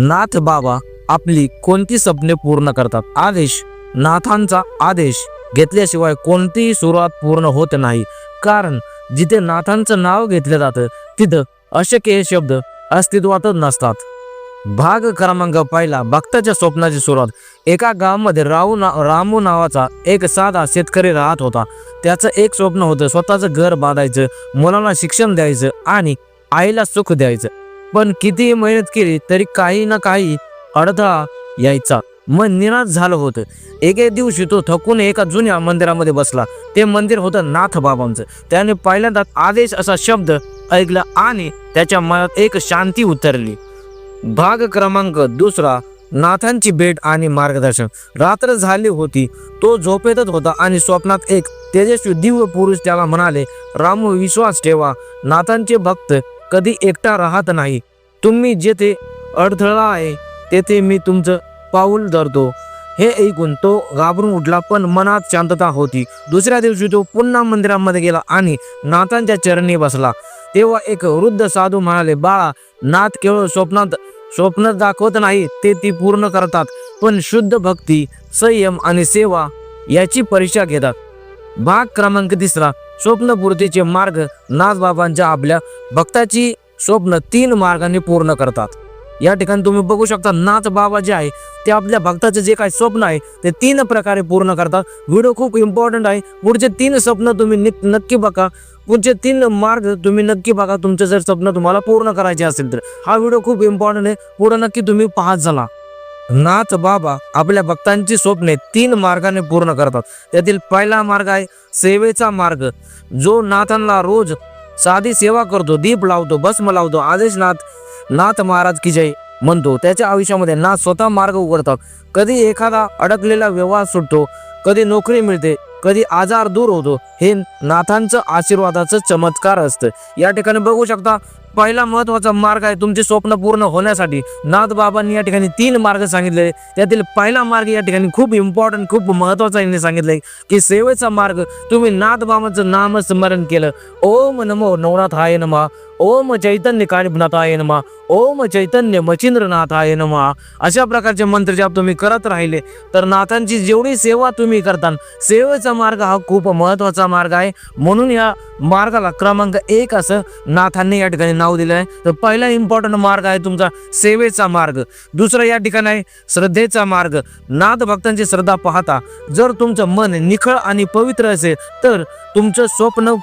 नाथ बाबा आपली कोणती स्वप्ने पूर्ण करतात? आदेश नाथांचा आदेश घेतल्याशिवाय कोणतीही सुरुवात पूर्ण होत नाही. कारण जिथे नाथांचं नाव घेतलं जातं तिथं अशक्य शब्द अस्तित्वातच नसतात. भाग क्रमांक पहिला भक्ताच्या स्वप्नाची सुरुवात. एका गावामध्ये राहू ना रामू नावाचा एक साधा शेतकरी राहत होता. त्याचं एक स्वप्न होतं स्वतःचं घर बांधायचं मुलांना शिक्षण द्यायचं आणि आईला सुख द्यायचं. पण कितीही मेहनत केली तरी काही ना काही अडथळा यायचा. मन निराश झालं होतं. एके दिवशी तो थकून एका जुन्या मंदिरामध्ये बसला. ते मंदिर होतं नाथ बाबांचं. त्याने पहिल्यांदा आदेश असा शब्द ऐकला आणि त्याच्या मनात एक शांती उतरली. भाग क्रमांक दुसरा नाथांची भेट आणि मार्गदर्शन. रात्र झाली होती. तो झोपेतच होता आणि स्वप्नात एक तेजस्वी दिव्य पुरुष त्याला म्हणाले रामू विश्वास ठेवा. नाथांचे भक्त कधी एकटा राहत नाही. तुम्ही जेथे अडथळा आहे तेथे मी तुमचं पाऊल धरतो. हे ऐकून तो घाबरून उठला पण मनात शांतता होती. दुसऱ्या दिवशी तो पुन्हा मंदिरामध्ये गेला आणि नाथांच्या चरणी बसला. तेव्हा एक वृद्ध साधू म्हणाले बाळा नाथ केवळ स्वप्नात स्वप्न दाखवत नाही ते ती पूर्ण करतात. पण शुद्ध भक्ती संयम आणि सेवा याची परीक्षा घेतात. भाग क्रमांक तिसरा. स्वप्नपूर्तीचे मार्ग नाथबाबांच्या आपल्या भक्ताची स्वप्न तीन मार्गाने पूर्ण करतात. या ठिकाणी तुम्ही बघू शकता नाथ बाबा जे आहे ते आपल्या भक्ताचे जे काही स्वप्न आहे ते तीन प्रकारे पूर्ण करतात. व्हिडिओ खूप इम्पॉर्टंट आहे. पुढचे तीन स्वप्न तुम्ही नक्की बघा. पुढचे तीन मार्ग तुम्ही नक्की बघा. तुमचे जर स्वप्न तुम्हाला पूर्ण करायचे असेल तर. हा व्हिडिओ खूप इम्पॉर्टंट आहे. पुढे नक्की तुम्ही पाहत झाला नाथ बाबा आपल्या भक्तांची स्वप्ने तीन मार्गाने पूर्ण करतात. त्यातील पहिला मार्ग आहे सेवेचा मार्ग. जो नाथांना रोज साधी सेवा करतो दीप लावतो भस्म लावतो आदेश नाथ नाथ महाराज की जय म्हणतो. त्याच्या आयुष्यामध्ये नाथ स्वतः मार्ग उघडतात. कधी एखादा अडकलेला व्यवहार सुटतो कधी नोकरी मिळते कधी आजार दूर होतो हे नाथांचं आशीर्वादाचं चमत्कार असतं. या ठिकाणी बघू शकता पहिला महत्त्वाचा मार्ग आहे तुमचे स्वप्न पूर्ण होण्यासाठी. नाथ बाबांनी या ठिकाणी तीन मार्ग सांगितले. त्यातील पहिला मार्ग या ठिकाणी खूप इम्पॉर्टंट खूप महत्त्वाचा यांनी सांगितलंय की सेवेचा मार्ग तुम्ही नाथ बाबांचं नामस्मरण केलं. ओम नमो नवनाथाय नमा. ओम चैतन्य कानिपनाथाय नमा। ओम चैतन्य मचिंद्रनाथाय नमा। अशा प्रकारचे मंत्र जप तुम्ही करत राहिले तर नाथांची जेवढी सेवा तुम्ही करता सेवेचा मार्ग हा खूप महत्त्वाचा मार्ग आहे. म्हणून या मार्गाला क्रमांक एक असं नाथांनी या ठिकाणी नाव दिलं आहे. तर पहिला इम्पॉर्टंट मार्ग आहे तुमचा सेवेचा मार्ग. दुसरा या ठिकाणी आहे श्रद्धेचा मार्ग. नाथ भक्तांची श्रद्धा पाहता जर तुमचं मन निखळ आणि पवित्र असेल तर तुमचं स्वप्न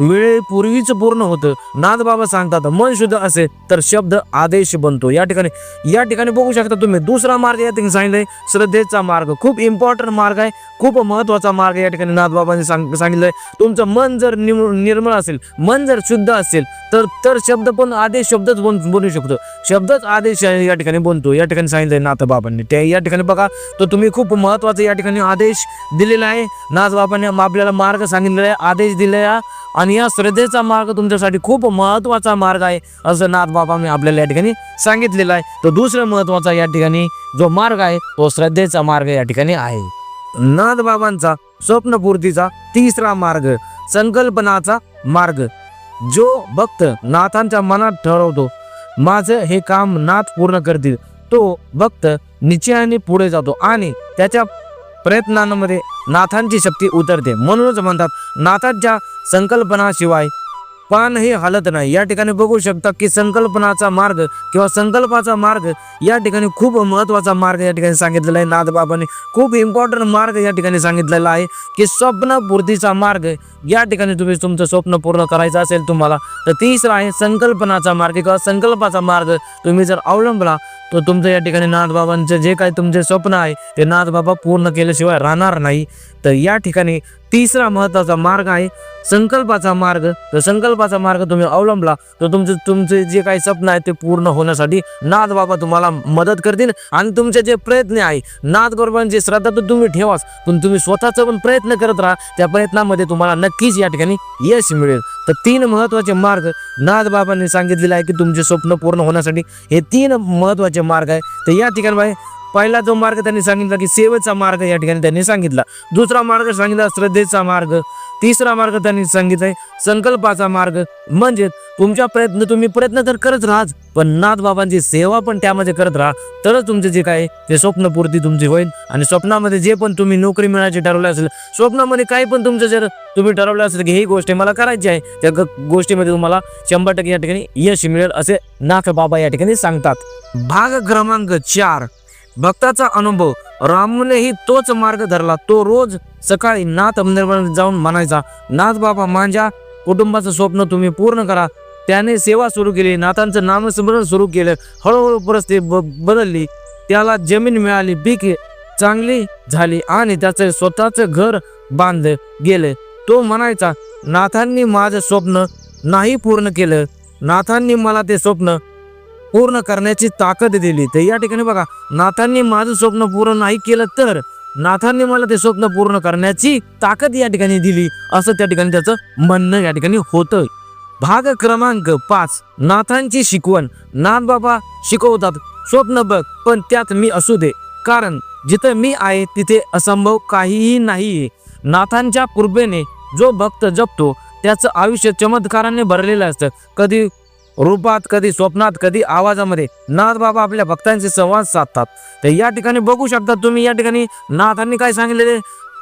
वेळेपूर्वीच पूर्ण होतं. नाथ बाबा सांगतात मन शुद्ध असेल तर शब्द आदेश बनतो. या ठिकाणी या ठिकाणी बघू शकता तुम्ही दुसरा मार्ग या ठिकाणी सांगितलंय. श्रद्धेचा मार्ग खूप इम्पॉर्टंट मार्ग आहे खूप महत्त्वाचा मार्ग या ठिकाणी नाथबाबांनी सांग सांगितलंय. तुमचं मन जर निम- निर्मळ असेल मन जर शुद्ध असेल तर तर शब्द पण आदेश शब्दच बन बनू शकतो. शब्दच आदेश या ठिकाणी बनतो. या ठिकाणी सांगितलंय नाथबाबांनी. त्या या ठिकाणी बघा तर तुम्ही खूप महत्त्वाचा या ठिकाणी आदेश दिलेला आहे. नाथबाबांनी आपल्याला मार्ग सांगितलेला आहे आदेश दिलेला आणि आणि या श्रद्धेचा मार्ग तुमच्यासाठी खूप महत्त्वाचा मार्ग आहे असं नाथ बाबांनी आपल्याला या ठिकाणी सांगितलेलं आहे. तो दुसरं महत्त्वाचा या ठिकाणी जो मार्ग आहे तो श्रद्धेचा मार्ग या ठिकाणी आहे. नाथ बाबांचा स्वप्नपूर्तीचा तिसरा मार्ग संकल्पनाचा मार्ग. जो भक्त नाथांच्या मनात ठरवतो माझं हे काम नाथ पूर्ण करतील तो भक्त निश्चयाने पुढे जातो आणि त्याच्या प्रयत्नांमध्ये नाथांची शक्ती उतरते. म्हणूनच म्हणतात नाथांच्या संकल्पनाशिवाय पान हे हलत नाही. या ठिकाणी बघू शकता की संकल्पनाचा मार्ग किंवा संकल्पाचा मार्ग या ठिकाणी खूप महत्त्वाचा मार्ग या ठिकाणी सांगितलेला आहे. नाथबाबांनी खूप इम्पॉर्टंट मार्ग या ठिकाणी सांगितलेला आहे की स्वप्नपूर्तीचा मार्ग या ठिकाणी तुम्ही तुमचं स्वप्न पूर्ण करायचं असेल तुम्हाला तर तिसरा आहे संकल्पनाचा मार्ग किंवा संकल्पाचा मार्ग. तुम्ही जर अवलंबला तर तुमचं या ठिकाणी नाथबाबांचं जे काही तुमचे स्वप्न आहे ते नाथबाबा पूर्ण केल्याशिवाय राहणार नाही. तर या ठिकाणी तिसरा महत्त्वाचा मार्ग आहे संकल्पाचा मार्ग तर संकल्पाचा मार्ग तुम्ही अवलंबला तर तुमचं तुमचे जे काही स्वप्न आहे ते पूर्ण होण्यासाठी नाथ बाबा तुम्हाला मदत करतील आणि तुमचे जे प्रयत्न आहे नाथ बाबांची श्रद्धा तर तुम्ही ठेवाच पण तुम्ही स्वतःचा पण प्रयत्न करत राहा त्या प्रयत्नामध्ये तुम्हाला नक्कीच या ठिकाणी यश मिळेल. तर तीन महत्त्वाचे मार्ग नाथ बाबांनी सांगितलेले आहे की तुमचे स्वप्न पूर्ण होण्यासाठी हे तीन महत्त्वाचे मार्ग आहे. तर या ठिकाणी पहिला जो मार्ग त्यांनी सांगितला की सेवेचा मार्ग या ठिकाणी त्यांनी सांगितला. दुसरा मार्ग सांगितला श्रद्धेचा मार्ग. तिसरा मार्ग त्यांनी सांगितलाय संकल्पाचा मार्ग. म्हणजे तुमच्या प्रयत्न तुम्ही प्रयत्न तर करत राहाच पण नाथ बाबांची सेवा पण त्यामध्ये करत राहा. तरच तुमचे जे काय ते स्वप्नपूर्ती तुमची होईल आणि स्वप्नामध्ये जे पण तुम्ही नोकरी मिळायची ठरवलं असेल स्वप्नामध्ये काही पण तुमचं जर तुम्ही ठरवलं असेल की ही गोष्ट मला करायची आहे त्या गोष्टीमध्ये तुम्हाला शंभर टक्के या ठिकाणी यश मिळेल असे नाथ बाबा या ठिकाणी सांगतात. भाग क्रमांक चार. भक्ताचा अनुभव. रामूनेही तोच मार्ग धरला. तो रोज सकाळी नाथ मंदिरामध्ये जाऊन म्हणायचा नाथ बाबा माझ्या कुटुंबाचं स्वप्न तुम्ही पूर्ण करा. त्याने सेवा सुरू केली. नाथांचं नामस्मरण सुरू केलं. हळूहळू परिस्थिती ब बदलली. त्याला जमीन मिळाली. पीक चांगली झाली आणि त्याचं स्वतःचं घर बांधलं गेले. तो म्हणायचा नाथांनी माझं स्वप्न नाही पूर्ण केलं. नाथांनी मला ते स्वप्न पूर्ण करण्याची ताकद दिली. तर या ठिकाणी बघा नाथांनी माझं स्वप्न पूर्ण नाही केलं तर नाथांनी मला ते स्वप्न पूर्ण करण्याची ताकद या ठिकाणी दिली. असं त्या ठिकाणी त्याचं म्हणणं या ठिकाणी होतं भाग क्रमांक पाच नाथांची शिकवण. नाथ बाबा शिकवतात स्वप्न बघ पण त्यात मी असू दे. कारण जिथं मी आहे तिथे असंभव काहीही नाहीये. नाथांच्या कृपेने जो भक्त जपतो त्याचं आयुष्य चमत्काराने भरलेलं असतं. कधी रूपात कधी स्वप्नात कधी आवाजामध्ये नाथ बाबा आपल्या भक्तांचे संवाद साधतात. तर या ठिकाणी बघू शकता तुम्ही या ठिकाणी नाथांनी काय सांगितलेले?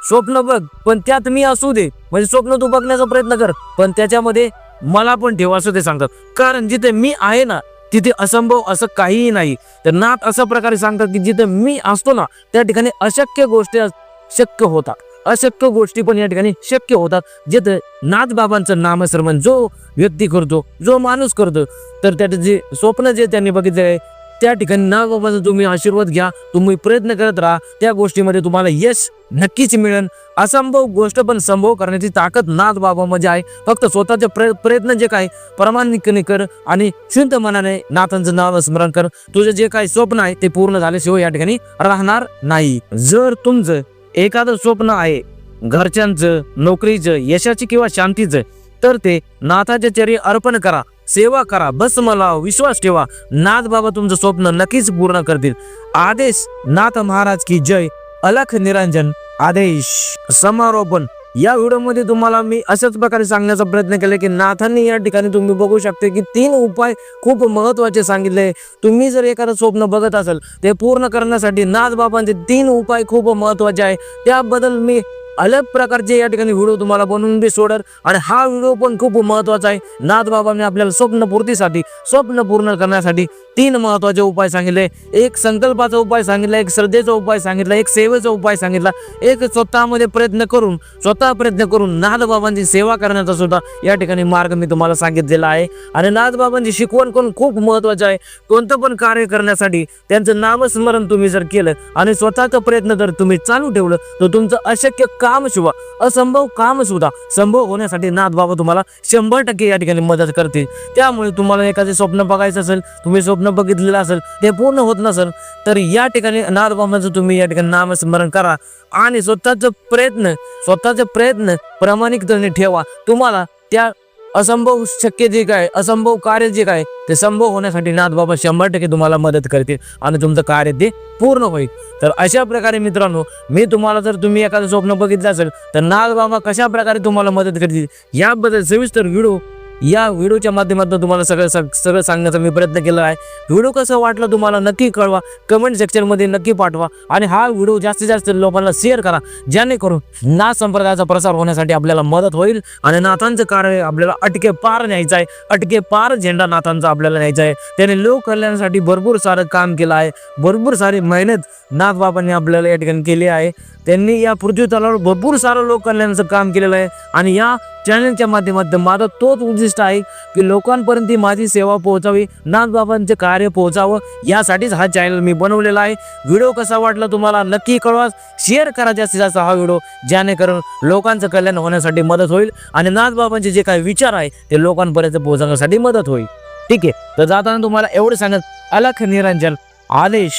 स्वप्न बघ पण त्यात मी असू दे. म्हणजे स्वप्न तू बघण्याचा प्रयत्न कर पण त्याच्यामध्ये मला पण ठेव असं ते सांगतात. कारण जिथे मी आहे ना तिथे असंभव असं काहीही नाही. तर नाथ अशा प्रकारे सांगतात की जिथे मी असतो ना त्या ठिकाणी अशक्य गोष्टी शक्य होतात. अशक्य गोष्टी पण या ठिकाणी शक्य होतात जिथं नाथ बाबांचं नामस्मरण जो व्यक्ती करतो जो माणूस करतो तर त्या जे स्वप्न जे त्यांनी बघितले आहे त्या ठिकाणी नाथ बाबांचा तुम्ही आशीर्वाद घ्या तुम्ही प्रयत्न करत राहा त्या गोष्टीमध्ये तुम्हाला यश नक्कीच मिळेल. असंभव गोष्ट पण संभव करण्याची ताकद नाथ बाबामध्ये आहे. फक्त स्वतःचे प्रय प्रयत्न जे काय प्रामाणिकने कर आणि शुद्ध मनाने नाथांचं नाव स्मरण कर. तुझं जे काही स्वप्न आहे ते पूर्ण झाल्याशिवाय या ठिकाणी राहणार नाही. जर तुमचं एखादं स्वप्न आहे घरच्यांचं नोकरीचं यशाची किंवा शांतीचं तर ते नाथाच्या चरी अर्पण करा सेवा करा बस मला विश्वास ठेवा. नाथ बाबा तुमचं स्वप्न नक्कीच पूर्ण करतील. आदेश नाथ महाराज की जय. अलख निरंजन. आदेश समारोपण. या व्हिडिओमध्ये तुम्हाला मी अशाच प्रकारे सांगण्याचा प्रयत्न केला की नाथांनी या ठिकाणी तुम्ही बघू शकते की तीन उपाय खूप महत्त्वाचे सांगितले. तुम्ही जर एखादं स्वप्न बघत असाल ते पूर्ण करण्यासाठी नाथ बाबांचे तीन उपाय खूप महत्त्वाचे आहे. त्याबद्दल मी अलग प्रकारचे या ठिकाणी व्हिडिओ तुम्हाला बनवून बी सोडल. आणि हा व्हिडिओ पण खूप महत्त्वाचा आहे. नाथ बाबांनी आपल्याला स्वप्नपूर्तीसाठी स्वप्न पूर्ण करण्यासाठी तीन महत्त्वाचे उपाय सांगितले. एक संकल्पाचा उपाय सांगितला एक श्रद्धेचा उपाय सांगितला एक सेवेचा उपाय सांगितला. एक स्वतःमध्ये प्रयत्न करून स्वतः प्रयत्न करून नाथ बाबांची सेवा करण्याचा सुद्धा या ठिकाणी मार्ग मी तुम्हाला सांगितलेला आहे. आणि नाथ बाबांची शिकवण करून खूप महत्वाचं आहे. कोणतं पण कार्य करण्यासाठी त्यांचं नामस्मरण तुम्ही जर केलं आणि स्वतःचा प्रयत्न जर तुम्ही चालू ठेवलं तर तुमचं अशक्य काम सुद्धा असंभव काम सुद्धा संभव होण्यासाठी नाथ बाबा तुम्हाला शंभर टक्के या ठिकाणी मदत करतील. त्यामुळे तुम्हाला एखादे स्वप्न बघायचं असेल तुम्ही स्वप्न बघितलेलं असेल ते पूर्ण होत नसेल तर या ठिकाणी नाथ बाबांचं तुम्ही या ठिकाणी नामस्मरण करा आणि स्वतःचं प्रयत्न स्वतःचे प्रयत्न प्रामाणिकतेने ठेवा. तुम्हाला त्या असंभव शक्य जे काय असंभव कार्य जे काय ते संभव होण्यासाठी नाथ बाबा शंभर टक्के तुम्हाला मदत करतील आणि तुमचं कार्य ते पूर्ण होईल. तर अशा प्रकारे मित्रांनो मी तुम्हाला जर तुम्ही एखादं स्वप्न बघितलं असेल तर नाथ बाबा कशा प्रकारे तुम्हाला मदत करतील याबद्दल सविस्तर व्हिडिओ या व्हिडिओच्या माध्यमातून तुम्हाला सगळं सग- सगळं सांगण्याचा मी प्रयत्न केला आहे. व्हिडिओ कसा वाटला तुम्हाला नक्की कळवा. कमेंट सेक्शनमध्ये नक्की पाठवा आणि हा व्हिडिओ जास्तीत जास्त लोकांना शेअर करा. जेणेकरून नाथ संप्रदायाचा प्रसार होण्यासाठी आपल्याला मदत होईल आणि नाथांचं कार्य आपल्याला अटके पार न्यायचं आहे. अटके पार झेंडा नाथांचा आपल्याला न्यायचा आहे. त्याने लोक कल्याणासाठी भरपूर सारं काम केलं आहे. भरपूर सारी मेहनत नाथ बाबांनी आपल्याला या ठिकाणी केली आहे. त्यांनी या पृथ्वी तलावर भरपूर सारं लोक कल्याणाचं काम केलेलं आहे. आणि या चॅनलच्या माध्यमातून माझा तोच उद्दिष्ट आहे की लोकांपर्यंत माझी सेवा पोहोचावी नाथबाबांचे कार्य पोहोचावं. यासाठीच हा चॅनल मी बनवलेला आहे. व्हिडिओ कसा वाटला तुम्हाला नक्की कळवा शेअर करा जास्तीत जास्त हा व्हिडिओ जेणेकरून लोकांचं कल्याण होण्यासाठी मदत होईल आणि नाथबाबांचे जे काही विचार आहे ते लोकांपर्यंत पोहोचवण्यासाठी मदत होईल. ठीक आहे तर जाताना तुम्हाला एवढं सांगत अलख निरंजन आदेश.